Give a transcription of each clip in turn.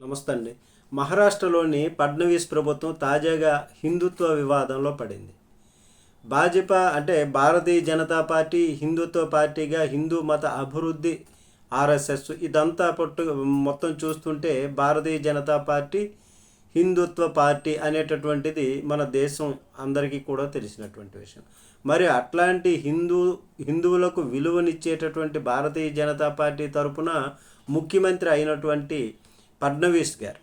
నమస్తే అండి మహారాష్ట్రలోని ఫడ్నవీస్ ప్రభుత్వం తాజాగా హిందుత్వ వివాదంలో పడింది. భాజపా అంటే భారతీయ జనతా పార్టీ హిందుత్వ పార్టీగా హిందూ మత అభివృద్ధి ఆర్ఎస్ఎస్ ఇదంతా పట్టు మొత్తం చూస్తుంటే భారతీయ జనతా పార్టీ హిందుత్వ పార్టీ అనేటటువంటిది మన దేశం అందరికీ కూడా తెలిసినటువంటి విషయం. మరి అట్లాంటి హిందూ హిందువులకు విలువనిచ్చేటటువంటి భారతీయ జనతా పార్టీ తరపున ముఖ్యమంత్రి అయినటువంటి ఫడ్నవీస్ గారు.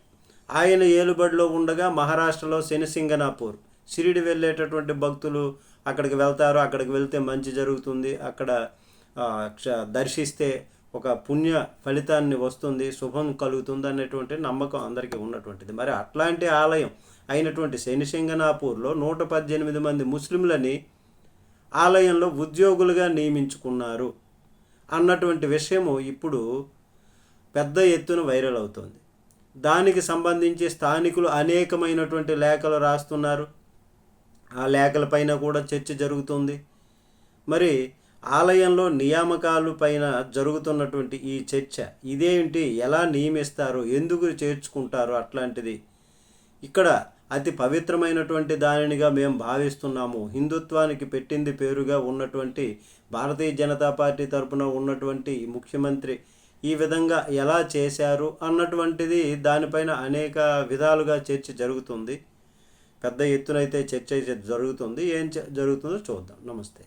ఆయన ఏలుబడిలో ఉండగా మహారాష్ట్రలో శనిసింగనాపూర్. షిరిడి వెళ్ళేటటువంటి భక్తులు అక్కడికి వెళ్తారు. అక్కడికి వెళ్తే మంచి జరుగుతుంది. అక్కడ దర్శిస్తే ఒక పుణ్య ఫలితాన్ని వస్తుంది. శుభం కలుగుతుంది అనేటువంటి నమ్మకం అందరికీ ఉన్నటువంటిది. మరి అట్లాంటి ఆలయం అయినటువంటి శనిసింగనాపూర్లో నూట పద్దెనిమిది మంది ముస్లింలని ఆలయంలో ఉద్యోగులుగా నియమించుకున్నారు అన్నటువంటి విషయము ఇప్పుడు పెద్ద ఎత్తున వైరల్ అవుతుంది. దానికి సంబంధించి స్థానికులు అనేకమైనటువంటి లేఖలు రాస్తున్నారు. ఆ లేఖలపైన కూడా చర్చ జరుగుతుంది. మరి ఆలయంలో నియామకాలు పైన జరుగుతున్నటువంటి ఈ చర్చ ఇదేంటి? ఎలా నియమిస్తారు? ఎందుకు చేర్చుకుంటారు? అట్లాంటిది ఇక్కడ అతి పవిత్రమైనటువంటి దానినిగా మేము భావిస్తున్నాము. హిందుత్వానికి పెట్టింది పేరుగా ఉన్నటువంటి భారతీయ జనతా పార్టీ తరపున ఉన్నటువంటి ముఖ్యమంత్రి ఈ విధంగా ఎలా చేశారు అన్నటువంటిది దానిపైన అనేక విధాలుగా చర్చ జరుగుతుంది. పెద్ద ఎత్తునైతే చర్చ అయితే జరుగుతుంది. ఏం జరుగుతుందో చూద్దాం. నమస్తే.